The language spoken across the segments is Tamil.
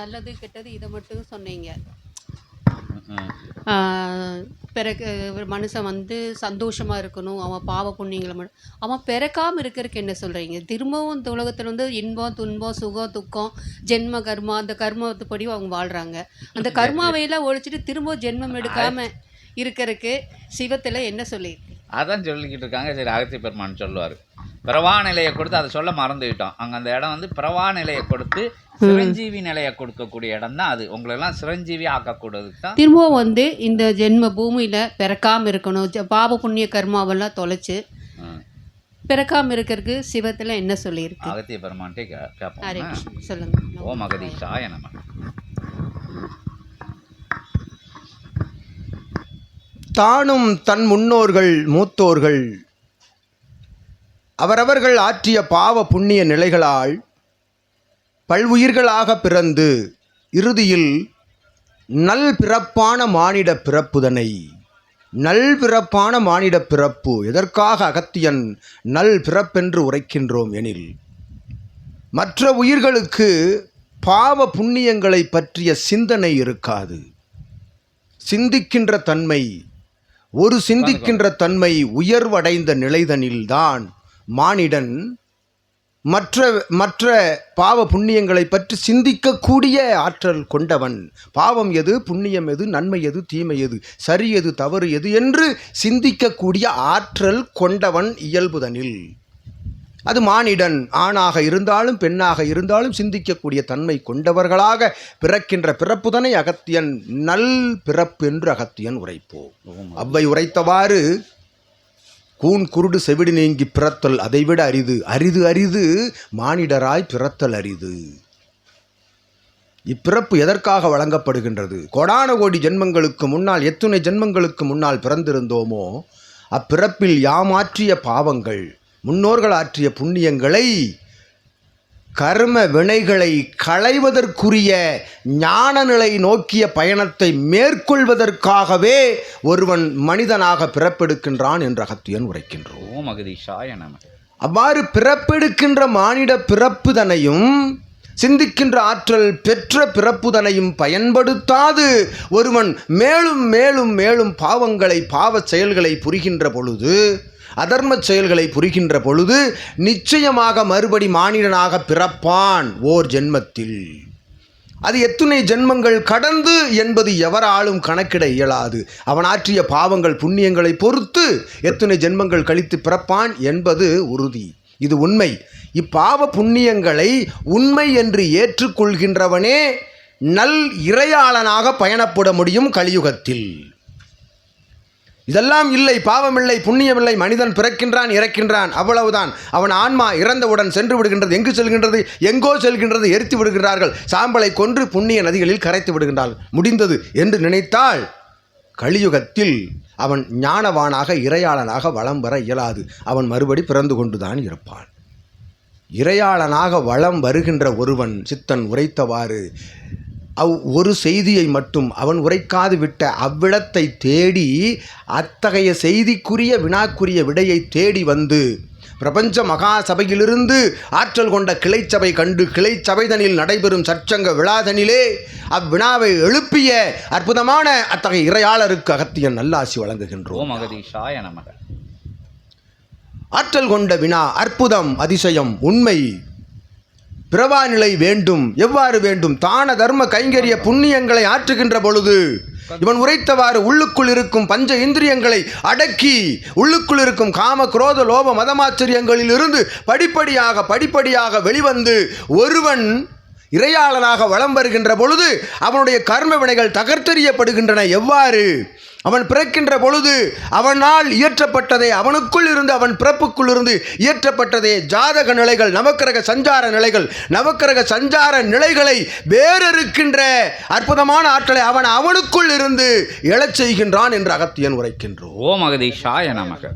நல்லது கெட்டது இதை மட்டும் சொன்னீங்க. பிறகு மனுஷன் வந்து சந்தோஷமாக இருக்கணும் அவன் பாவ புண்ணியங்களை மட்டும் அவன் பிறக்காமல் இருக்கிறதுக்கு என்ன சொல்கிறீங்க திரும்பவும் இந்த உலகத்தில் வந்து இன்பம் துன்பம் சுகம் துக்கம் ஜென்ம கர்மா அந்த கர்மத்துப்படி அவங்க வாழ்கிறாங்க அந்த கர்மாவையெல்லாம் ஒழிச்சிட்டு திரும்ப ஜென்மம் எடுக்காமல் இருக்கிறதுக்கு சிவத்தில் என்ன சொல்லியிருக்கு? அதான் சொல்லிக்கிட்டு இருக்காங்க. சரி அகத்திய பெருமான் சொல்லுவார். பிரவா நிலையை கொடுத்து அதை சொல்ல மறந்துவிட்டோம். அங்கே அந்த இடம் வந்து பிரவா நிலையை கொடுத்து சிரஞ்சீவி நிலையை கொடுக்கக்கூடிய இடம் தான் அது. உங்களெல்லாம் சிரஞ்சீவி ஆக்கக்கூடியதுக்கு தான். திரும்பவும் வந்து இந்த ஜென்ம பூமியில் பிறக்காமல் இருக்கணும். பாவ புண்ணிய கர்மாவெல்லாம் தொலைச்சு ம். பிறக்காமல் இருக்கிறதுக்கு சிவத்தில் என்ன சொல்லியிருக்கு? அகத்திய பெருமான்ட்டே கேட்போம் கிருஷ்ணா சொல்லுங்கள் ஓம் அகதீஷாய நம. தானும் தன் முன்னோர்கள் மூத்தோர்கள். அவரவர்கள் ஆற்றிய பாவ புண்ணிய நிலைகளால் பல்வுயிர்களாக பிறந்து இறுதியில் நல் பிறப்பான மானிட பிறப்புதனை. நல் பிறப்பான மானிட பிறப்பு. எதற்காக அகத்தியன் நல் பிறப்பென்று உரைக்கின்றோம் எனில் மற்ற உயிர்களுக்கு பாவ புண்ணியங்களை பற்றிய சிந்தனை இருக்காது. சிந்திக்கின்ற தன்மை ஒரு சிந்திக்கின்ற தன்மை உயர்வடைந்த நிலைதனில்தான் மானிடன் மற்ற மற்ற பாவ புண்ணியங்களை பற்றி சிந்திக்கக்கூடிய ஆற்றல் கொண்டவன். பாவம் எது புண்ணியம் எது நன்மை எது தீமை எது சரி எது தவறு எது என்று சிந்திக்கக்கூடிய ஆற்றல் கொண்டவன் இயல்புதனில். அது மானிடன் ஆணாக இருந்தாலும் பெண்ணாக இருந்தாலும் சிந்திக்கக்கூடிய தன்மை கொண்டவர்களாக பிறக்கின்ற பிறப்புதனை அகத்தியன் நல் பிறப்பு என்று அகத்தியன் உரைப்போம். அவ்வை உரைத்தவாறு கூன் குருடு செவிடு நீங்கி பிறத்தல் அதைவிட அரிது. அரிது அரிது மானிடராய் பிறத்தல் அரிது. இப்பிறப்பு எதற்காக வழங்கப்படுகின்றது? கோடான கோடி ஜென்மங்களுக்கு முன்னால் எத்துணை ஜென்மங்களுக்கு முன்னால் பிறந்திருந்தோமோ அப்பிறப்பில் யாமாற்றிய பாவங்கள் முன்னோர்கள் ஆற்றிய புண்ணியங்களை கர்ம வினைகளை களைவதற்குரிய ஞான நிலை நோக்கிய பயணத்தை மேற்கொள்வதற்காகவே ஒருவன் மனிதனாக பிறப்பெடுக்கின்றான் என்று அகத்தியன் உரைக்கின்றோம் அகதீஷாய நம. அவ்வாறு பிறப்பெடுக்கின்ற மானிட பிறப்புதனையும் சிந்திக்கின்ற ஆற்றல் பெற்ற பிறப்புதனையும் பயன்படுத்தாது. ஒருவன் மேலும் மேலும் மேலும் பாவங்களை பாவ செயல்களை புரிகின்ற பொழுது அதர்ம செயல்களை புரிகின்ற பொழுது நிச்சயமாக மறுபடி மானிடனாக பிறப்பான் ஓர் ஜென்மத்தில். அது எத்துணை ஜென்மங்கள் கடந்து என்பது எவராலும் கணக்கிட இயலாது. அவன் ஆற்றிய பாவங்கள் புண்ணியங்களை பொறுத்து எத்துணை ஜென்மங்கள் கழித்து பிறப்பான் என்பது உறுதி. இது உண்மை. இப்பாவ புண்ணியங்களை உண்மை என்று ஏற்றுக்கொள்கின்றவனே நல் இறையாளனாக பயணப்பட முடியும் கலியுகத்தில். இதெல்லாம் இல்லை பாவமில்லை புண்ணியமில்லை மனிதன் பிறக்கின்றான் இறக்கின்றான் அவ்வளவுதான். அவன் ஆன்மா இறந்தவுடன் சென்று விடுகின்றது எங்கு செல்கின்றது எங்கோ செல்கின்றது எரித்து விடுகின்றார்கள். சாம்பலை கொன்று புண்ணிய நதிகளில் கரைத்து விடுகின்றார்கள் முடிந்தது என்று நினைத்தால் கலியுகத்தில் அவன் ஞானவானாக இறையாளனாக வளம் வர இயலாது. அவன் மறுபடி பிறந்து கொண்டுதான் இருப்பான். இறையாளனாக வளம் வருகின்ற ஒருவன் சித்தன் உரைத்தவாறு அவ் ஒரு செய்தியை மட்டும் அவன் உரைக்காது விட்ட அவ்விடத்தை தேடி அத்தகைய செய்திக்குரிய வினாக்குரிய விடையை தேடி வந்து பிரபஞ்ச மகா சபையிலிருந்து ஆற்றல் கொண்ட கிளைச்சபை கண்டு கிளைச்சபைதனில் நடைபெறும் சற்சங்க விழாதனிலே அவ்வினாவை எழுப்பிய அற்புதமான அத்தகைய இறையாளருக்கு அகத்தியன் நல்லாசி வழங்குகின்றோம். ஓம் அகதீஷாய நமக. ஆற்றல் கொண்ட வினா அற்புதம் அதிசயம் உண்மை பிறவா நிலை வேண்டும் எவ்வாறு வேண்டும்? தான தர்ம கைங்கரிய புண்ணியங்களை ஆற்றுகின்ற பொழுது இவன் உரைத்தவாறு உள்ளுக்குள் இருக்கும் பஞ்ச இந்திரியங்களை அடக்கி உள்ளுக்குள் இருக்கும் காம குரோத லோப மதமாச்சரியங்களில் இருந்து படிப்படியாக படிப்படியாக வெளிவந்து ஒருவன் இறையாளனாக வலம் வருகின்ற பொழுது அவனுடைய கர்ம வினைகள் தகர்த்தெறியப்படுகின்றன. எவ்வாறு? அவன் பிறக்கின்ற பொழுது அவனால் இயற்றப்பட்டதே அவனுக்குள் இருந்து அவன் பிறப்புக்குள் இருந்து இயற்றப்பட்டதே ஜாதக நிலைகள் நவக்கிரக சஞ்சார நிலைகள். நவக்கிரக சஞ்சார நிலைகளை வேறறுக்கின்ற அற்புதமான ஆற்றலை அவன் அவனுக்குள் இருந்து எழச் செய்கின்றான் என்று அகத்தியன் உரைக்கின்றோம் அகதீஷாய நமக.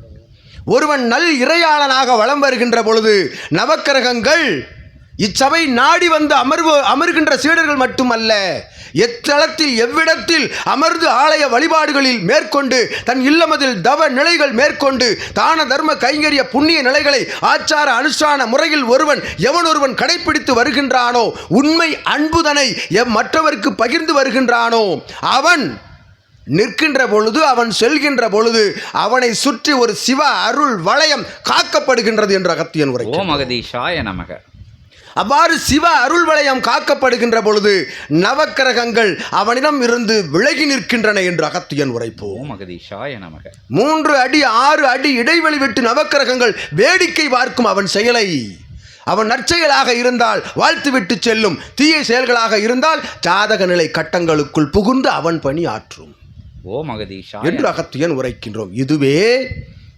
ஒருவன் நல் இறையாளனாக வலம் வருகின்ற பொழுது நவக்கிரகங்கள் இச்சபை நாடி வந்து அமர்வு அமர்கின்ற சீடர்கள் மட்டுமல்ல எத்தளத்தில் எவ்விடத்தில் அமர்ந்து ஆலய வழிபாடுகளில் மேற்கொண்டு தன் இல்லமதில் தவ நிலைகள் மேற்கொண்டு தான தர்ம கைங்கரிய புண்ணிய நிலைகளை ஆச்சார அனுஷ்டான முறையில் ஒருவன் எவனொருவன் கடைபிடித்து வருகின்றானோ உண்மை அன்புதனை எம் மற்றவருக்கு பகிர்ந்து வருகின்றானோ அவன் நிற்கின்ற பொழுது அவன் செல்கின்ற பொழுது அவனை சுற்றி ஒரு சிவ அருள் வளையம் காக்கப்படுகின்றது என்ற அகத்தியன் உரை ஓ மகதீஷாய நமக. அவ்வாறு சிவ அருள் வளையம் காக்கப்படுகின்ற பொழுது நவக்கிரகங்கள் அவனிடம் இருந்து விலகி நிற்கின்றன என்று அகத்தியன் உரைப்போம். மூன்று அடி ஆறு அடி இடைவெளி விட்டு நவக்கிரகங்கள் வேடிக்கை பார்க்கும் அவன் செயலை. அவன் நற்செயலாக இருந்தால் வாழ்த்துவிட்டு செல்லும் தீய செயல்களாக இருந்தால் ஜாதக நிலை கட்டங்களுக்குள் புகுந்து அவன் பணி ஆற்றும். ஓம் அகதீஷாய என்று அகத்தியன் உரைக்கின்றோம். இதுவே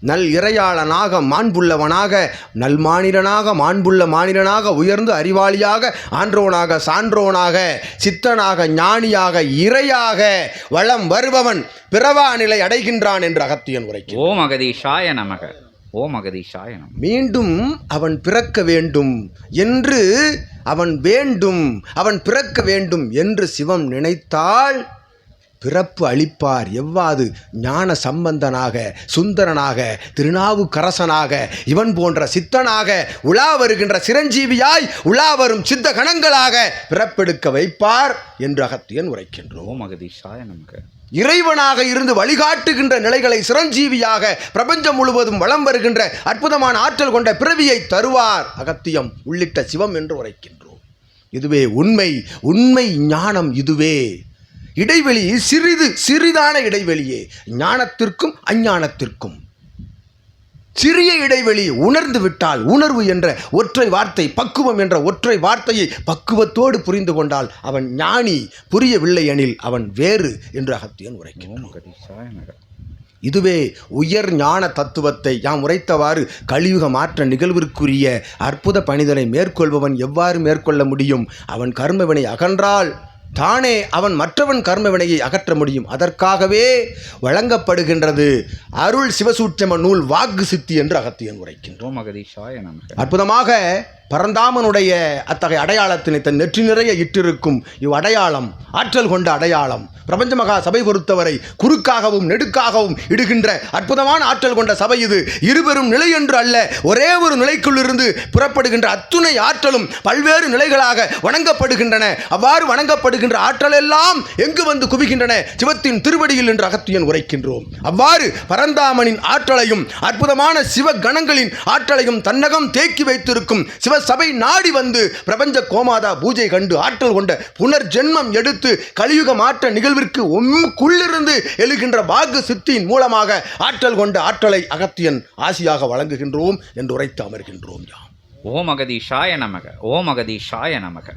நல் இறையாளனாக மாண்புள்ளவனாக நல் மாநிலனாக மாண்புள்ள மாநிலனாக உயர்ந்து அறிவாளியாக ஆன்றோனாக சான்றோனாக சித்தனாக ஞானியாக இறையாக வளம் வருபவன் பிறவா நிலை அடைகின்றான் என்று அகத்தியன் உரைக்கிறான் ஓம் அகதீஷாய நமக. ஓம் அகதீஷாய நமக. மீண்டும் அவன் பிறக்க வேண்டும் என்று அவன் வேண்டும் அவன் பிறக்க வேண்டும் என்று சிவம் நினைத்தால் பிறப்பு அளிப்பார். எவ்வாறு ஞான சம்பந்தனாக சுந்தரனாக திருநாவுக்கரசனாக இவன் போன்ற சித்தனாக உலா வருகின்ற சிரஞ்சீவியாய் உலா வரும் சித்த கணங்களாக பிறப்பெடுக்க வைப்பார் என்று அகத்தியன் உரைக்கின்றோம் அகதீஷாய நமக. இறைவனாக இருந்து வழிகாட்டுகின்ற நிலைகளை சிரஞ்சீவியாக பிரபஞ்சம் முழுவதும் வலம் வருகின்ற அற்புதமான ஆற்றல் கொண்ட பிறவியை தருவார் அகத்தியம் உள்ளிட்ட சிவம் என்று உரைக்கின்றோம். இதுவே உண்மை உண்மை ஞானம் இதுவே. இடைவெளி சிறிது சிறிதான இடைவெளியே. ஞானத்திற்கும் அஞ்ஞானத்திற்கும். சிறிய இடைவெளி உணர்ந்து விட்டால் உணர்வு என்ற ஒற்றை வார்த்தை பக்குவம் என்ற ஒற்றை வார்த்தையை பக்குவத்தோடு புரிந்து கொண்டால் அவன் ஞானி புரியவில்லை எனில் அவன் வேறு என்று அகத்தியன் உரைக்கிறான் இதுவே உயர் ஞான தத்துவத்தை யாம் உரைத்தவாறு கலியுக மாற்ற நிகழ்விற்குரிய அற்புத பணிதனை மேற்கொள்பவன் எவ்வாறு மேற்கொள்ள முடியும்? அவன் கர்மவினை அகன்றால் தானே அவன் மற்றவன் கர்மவினையை அகற்ற முடியும். அதற்காகவே வழங்கப்படுகின்றது அருள் சிவசூட்சம நூல் வாக்கு சித்தி என்று அகத்தியன் உரைக்கின்றோம் அகதீஷாய அற்புதமாக பரந்தாமனுடைய அத்தகைய அடையாளத்தினை தன் நெற்றி நிறைய இட்டிருக்கும் இவ் அடையாளம் ஆற்றல் கொண்ட அடையாளம். பிரபஞ்ச மகா சபை பொறுத்தவரை குறுக்காகவும் நெடுக்காகவும் இடுகின்ற அற்புதமான ஆற்றல் கொண்ட சபை இது. இருபெரும் நிலை என்று அல்ல ஒரே ஒரு நிலைக்குள்ளிருந்து புறப்படுகின்ற அத்துணை ஆற்றலும் பல்வேறு நிலைகளாக வணங்கப்படுகின்றன. அவ்வாறு வணங்கப்படுகின்ற ஆற்றல் எல்லாம் எங்கு வந்து குவிகின்றன? சிவத்தின் திருவடியில் என்று அகத்தியன் உரைக்கின்றோம். அவ்வாறு பரந்தாமனின் ஆற்றலையும் அற்புதமான சிவ கணங்களின் ஆற்றலையும் தன்னகம் தேக்கி வைத்திருக்கும் சிவ சபை நாடி வந்து பிரபஞ்ச கோமாதா பூஜை கண்டு ஆற்றல் கொண்ட புனர்ஜென்மம் எடுத்து கலியுக மாற்ற நிகழ்விற்கு உம்முக்குள்ளிருந்து எழுகின்ற வாக்கு சித்தியின் மூலமாக ஆற்றல் கொண்ட ஆற்றலை அகத்தியன் ஆசியாக வழங்குகின்றோம் என்று உரைத்து அமர்கின்றோம் யாம். ஓம் அகதீஷாய நமக ஓம் அகதீஷாய நமக.